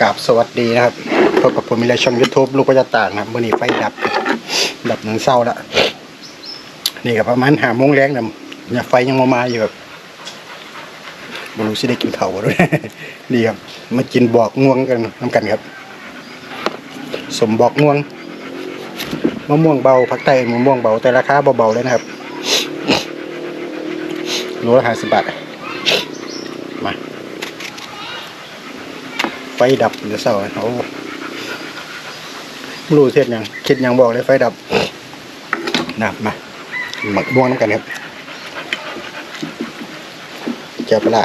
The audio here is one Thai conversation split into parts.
กราบสวัสดีนะครับพบกับผมมีในช่องยูทูบลูกก็จะต่างนะครับมื่อนี้ไฟดับ ดับหนึ่งเศร้าแล้วนี่กับประมาณหาโมงแรงนะเนี่ยไฟยังมามาอยู่ครับบรู้สิได้กินข้าวบ่ด้วยนี่ครับมากินบอกง่วงกันน้ำกันครับ สมบอกง่วงมะม่วงเบาพักไตมะม่วงเบาแต่ราคาเบาๆเลยนะครับโลละห้าสิบบาทมา ไฟดับเดี๋ยวเศร้าเขาไม่รู้เทียดหยังคิดหยังบอกเลยไฟดับนับมาหมักม่วงน้ำกันครับเจ้าปลา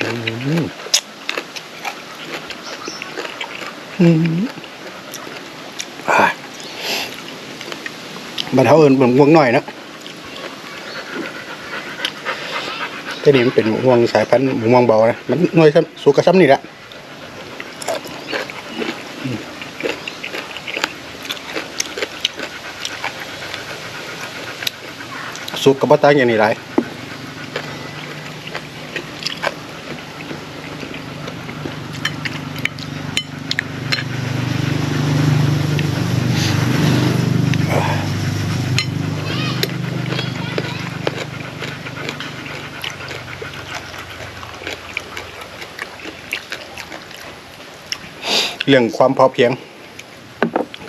อืมอืมอ่าบันเทาเอิญผมง่วงหน่อยนะ ตัวนี้มันเป็นหมูม่วงสายพันธุ์หมูม่วงเบานะ มันหน่วยซ้ำสูงกระซ้ำนี่แหละสุกกับบ้าตางอย่างนี้ไร เรื่องความพอเพียง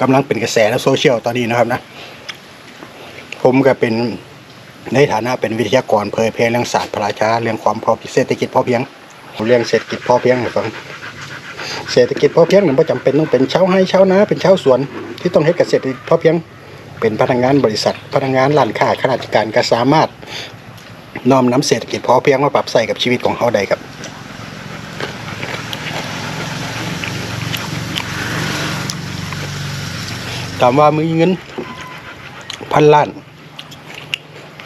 กำลังเป็นกระแสในโซเชียลตอนนี้นะครับนะ ผมก็เป็นในฐานะเป็นวิทยากรเผยแพร่เรื่องศาสตร์พระราชาเรื่องความพอเศรษฐกิจพอเพียงเรื่องเศรษฐกิจพอเพียงให้ฟังเศรษฐกิจพอเพียงเนี่ยไม่จำเป็นต้องเป็นเชาวไร่ชานาเป็นเชาสวน ที่ต้องเฮ็ดเกษตรพอเพียง เป็นพนักงานบริษัท พนักงานร้านค้าข้าราชการก็สามารถน้อมนำเศรษฐกิจพอเพียงมาปรับใส่กับชีวิตของเขาได้ครับ ถามว่ามีเงินพันล้าน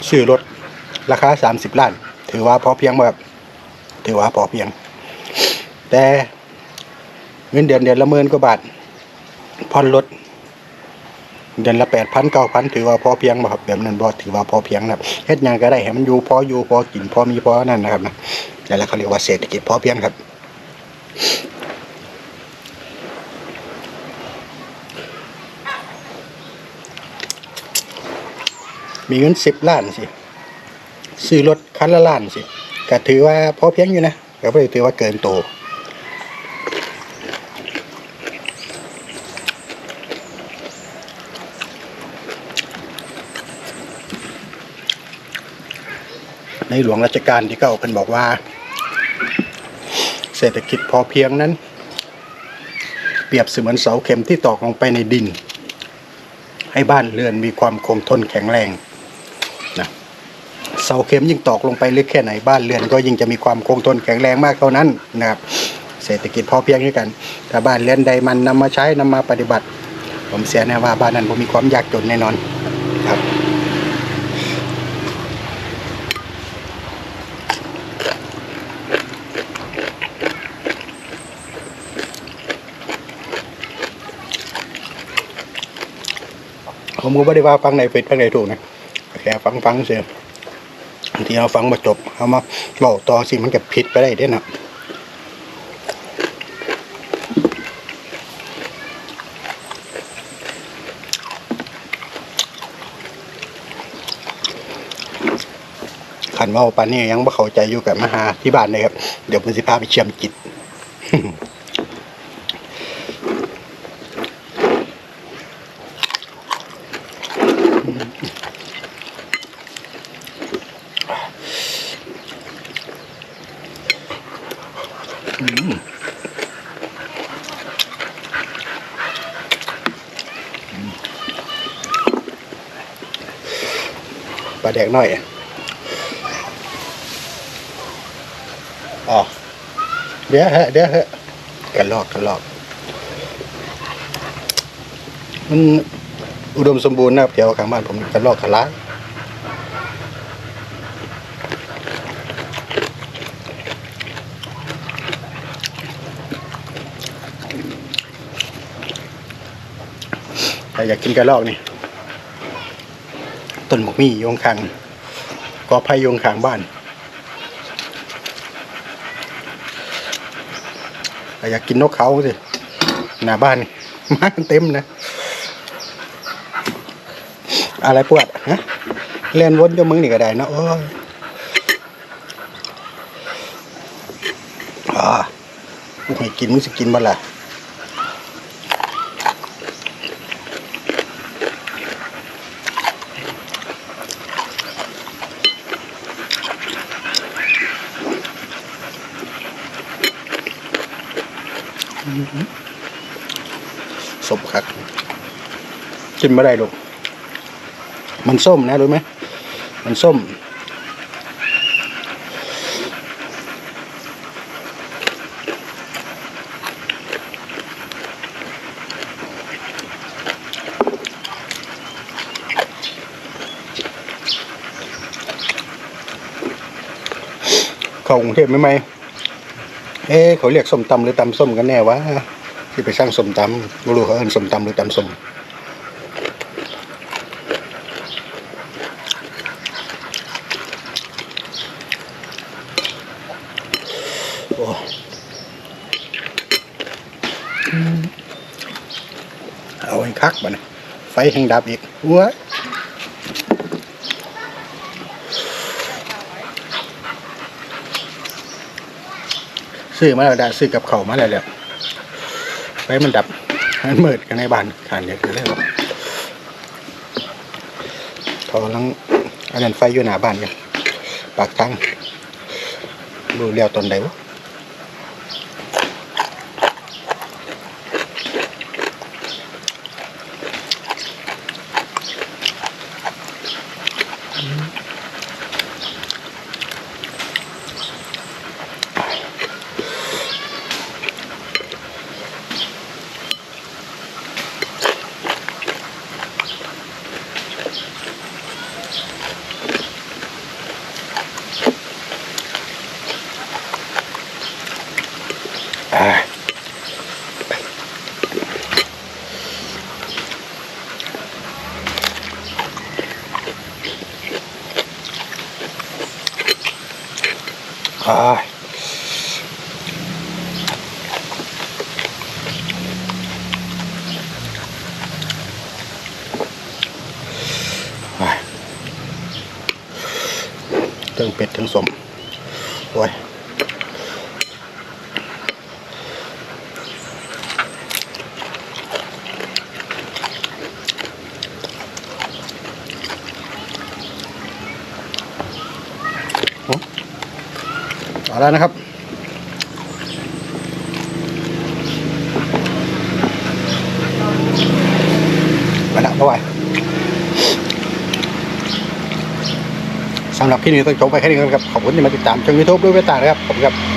ซื้อรถ ราคาสามสิบล้าน ถือว่าพอเพียงแบบถือว่าพอเพียง แต่เงินเดือนเดือนละหมื่นกว่าบาทผ่อนรถเดือนละแปดพันเก้าพันถือว่าพอเพียงบ่ครับแบบนั้นบ่ถือว่าพอเพียงนะครับเฮ็ดยังก็ได้ให้มันอยู่พออยู่พอกินพอมีพอนั่นนะครับนะนั่นแหละเขาเรียกว่าเศรษฐกิจพอเพียงครับ มีเงินสิบล้านสิซื้อรถคันละล้านสิก็ถือว่าพอเพียงอยู่นะก็ไม่ถือว่าเกินโตในหลวงรัชกาลที่เก้าเป็นบอกว่า เศรษฐกิจพอเพียงนั้น เปรียบเสมือนเสาเข็มที่ตอกลงไปในดิน ให้บ้านเรือนมีความคงทนแข็งแรง เสาเข็มยิ่งตอกลงไปลึกแค่ไหนบ้านเรือนก็ยิ่งจะมีความคงทนแข็งแรงมากเท่านั้นนะครับเศรษฐกิจพอเพียงด้วยกันถ้าบ้านเรือนใดมันนำมาใช้นำมาปฏิบัติ ผมเสียแน่ว่าบ้านนั้นผมมีความยากจนแน่นอนครับผมก็ไม่ได้ว่าฟังไหนผิดฟังไหนถูกนะแค่ฟังฟังเสียง ทีเราฟังมาจบเอามาบอกต่อสิมันก็ผิดไปได้เด้นะขันว่าปานนี้ยังไม่เข้าใจอยู่กับมหาที่บ้านเลยครับ เดี๋ยวผมสิพาไปเชื่อมจิต ปลาแดกหน่อยอ๋อเดี๋ยวฮะเดี๋ยวฮะกันลอกกันลอก มันอุดมสมบูรณ์นะครับแถวข้างบ้านผมกันลอกกันล้ายถ้าอยากกินกระลอกนี่ ต้นหมกมี่ยข้างกอไผ่ยข้างบ้านอยากกินนกเขาสิหน้าบ้านนี่มากันเต็มนะ อะไรปวดฮะเล่นวนอยู่มึงนี่ก็ได้นะโอ้ยอ่ากูให้กินมึงสิกินบ่ล่ะ สมคักกินไม่ได้ลูกมันส้มนะรู้ไหมมันส้มเขากรุงเทพไหมไหม อ๊ะเขาเรียกส้มตำหรือตำส้มกันแน่วะที่ไปสร้างส้มตำไม่รู้เขาเอิ้นส้มตำหรือตำส้มโอ้เอาให้คักบ่นะไฟแห่งดับอีกว้ย ซื้อมาแล้วได้ซื้อกับเขามาแล้วแล้วไฟมันดับมันเมิดกันในบ้านขานเดียวกันเลยพอลังอันนั้นไฟอยู่หน้าบ้านกันปากทางดูเลี้ยวตอนใดวะ ทั้งเป็ดทั้งสมโอ้ย เอา แล้วนะครับ ไปละบ๊ายบายสำหรับคลิปนี้ต้องจบไปแค่นี้ก่อนครับ ขอบคุณที่มาติดตามช่องยูทูบด้วยเวตานะครับผมครับ